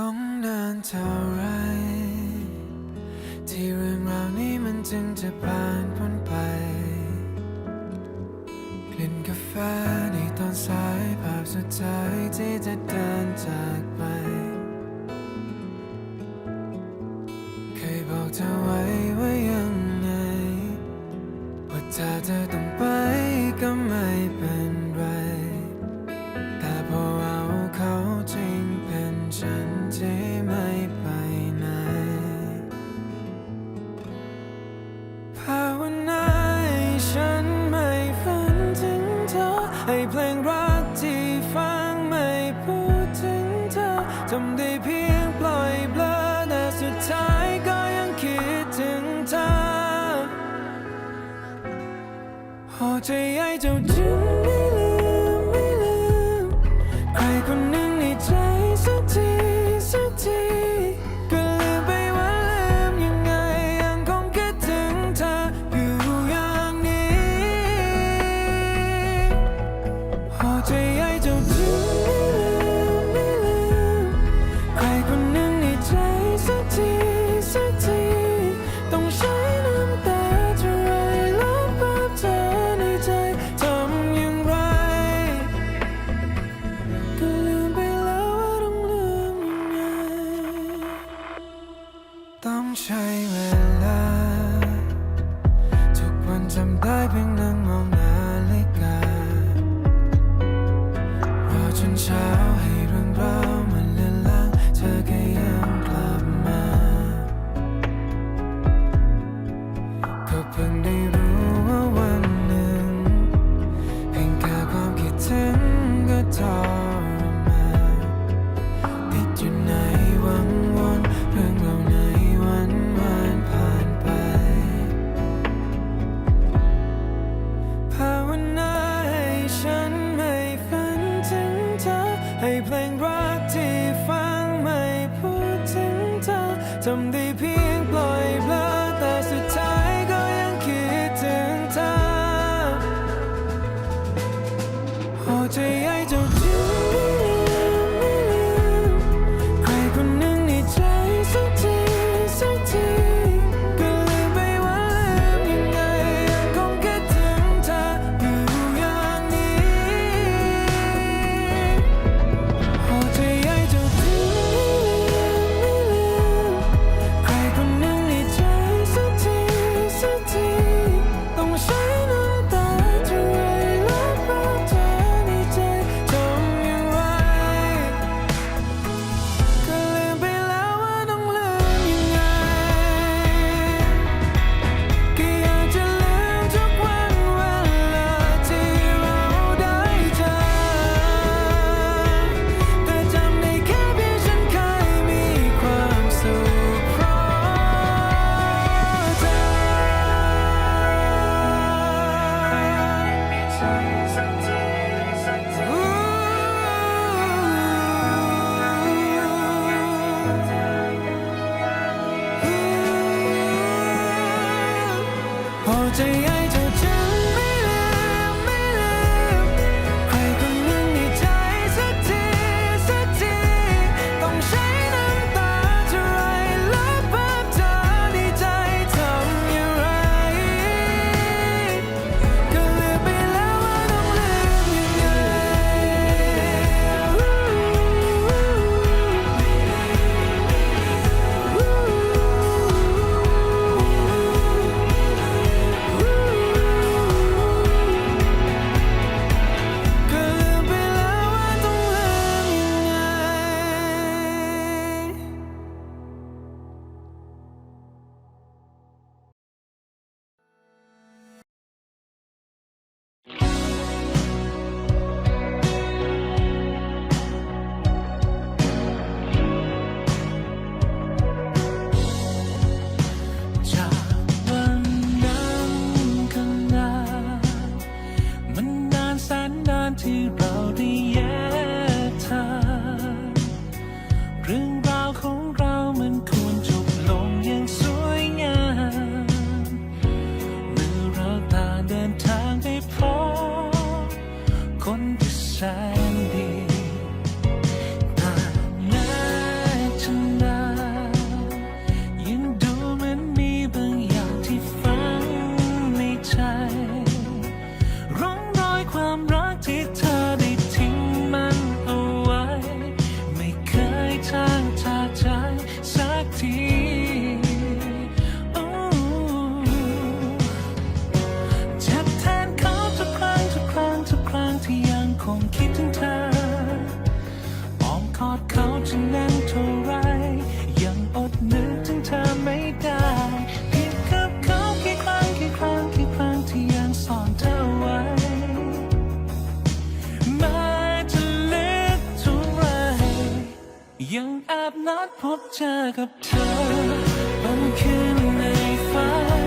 ต้องนานเท่าไร ที่เรื่องราวนี้มันจึงจะผ่านพ้นไป กลิ่นกาแฟในตอนสายภาพสุดท้ายที่จะเดินจากไป เคยบอกเธอไว้ว่ายังไง ว่าถ้าเธอต้องไปัดพบเจอกับเธอบางคืนในฝัน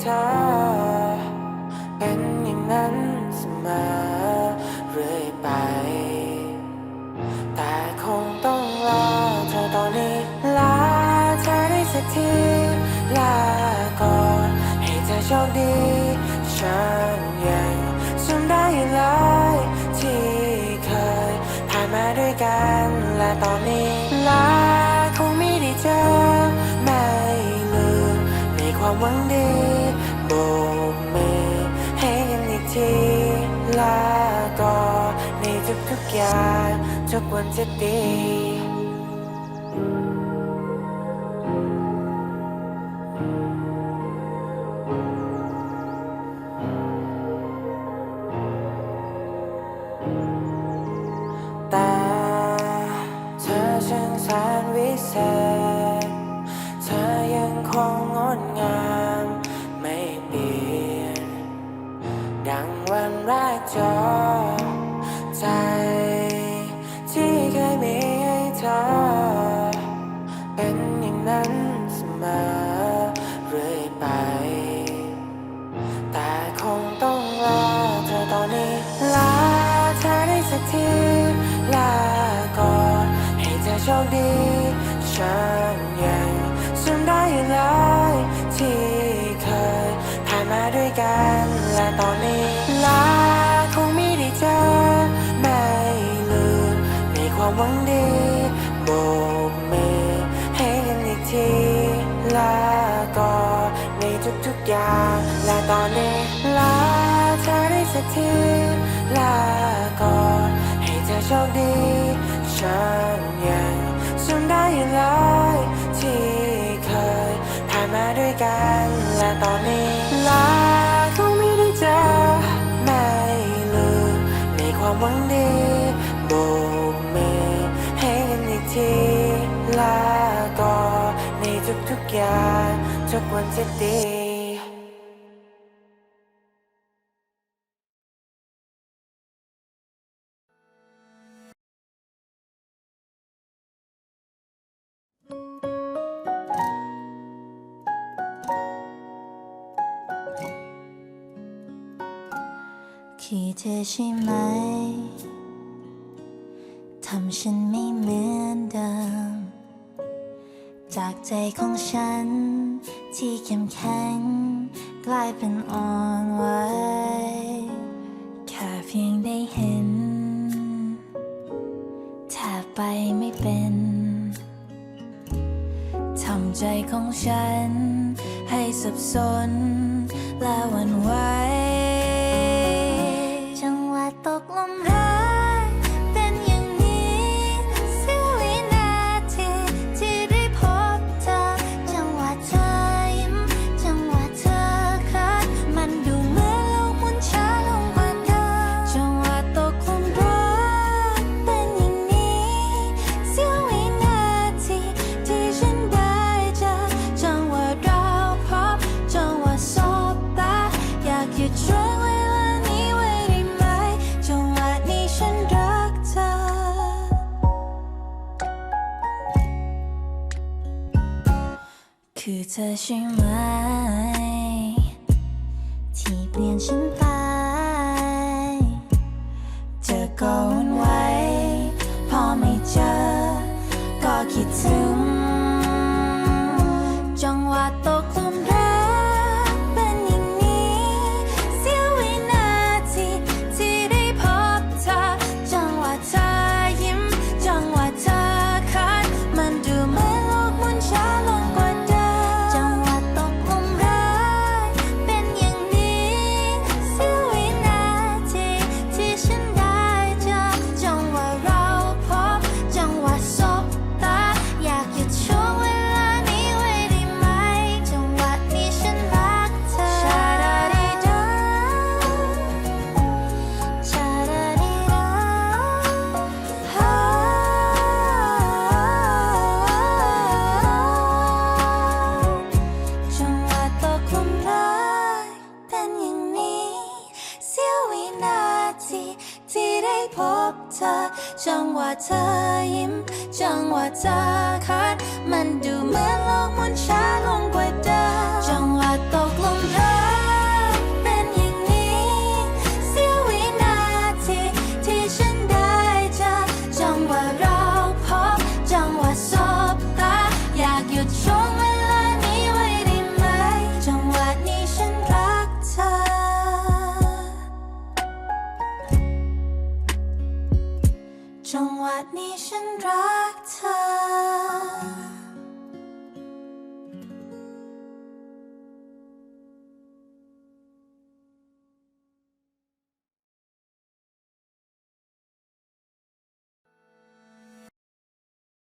เธอเป็นอย่างนั้นเสมอเรื่อยไป แต่คงต้องลาเธอตอนนี้ลาเธอได้สักทีลาก่อนให้เธอโชคดี ฉันยังจำได้เลยที่เคยผ่านมาด้วยกันและตอนนี้ลาคงไม่ได้เจอไม่ลืมในความหวังดี moment hanging in your teeth like all need to forget took one to ฉันยังจำได้หลายที่เคยผ่านมาด้วยกันและตอนนี้ลาคงไม่ได้เจอไม่ลืมมีความหวังดีโบกมือให้กันอีกทีลาก็ในทุกๆอย่างและตอนนี้ลาเธอได้สักทีลาก็ให้เธอโชคดี ทุกวันที่ดีคิดเธอใช่ไหม ทำฉันไม่เหมือนเดิม จากใจของฉัน ที่เข้มแข็งกลายเป็นอ่อนไหวแค่เพียงได้เห็นถ้าไปไม่เป็นทำใจของฉันให้สับสนและหวันไหว 气不连心发 บเธอ จังหวะเธอยิ้ม จังหวะเธอคัด มันดูเหมือนโลกมันช้าลงกว่าเดิมจังหวะต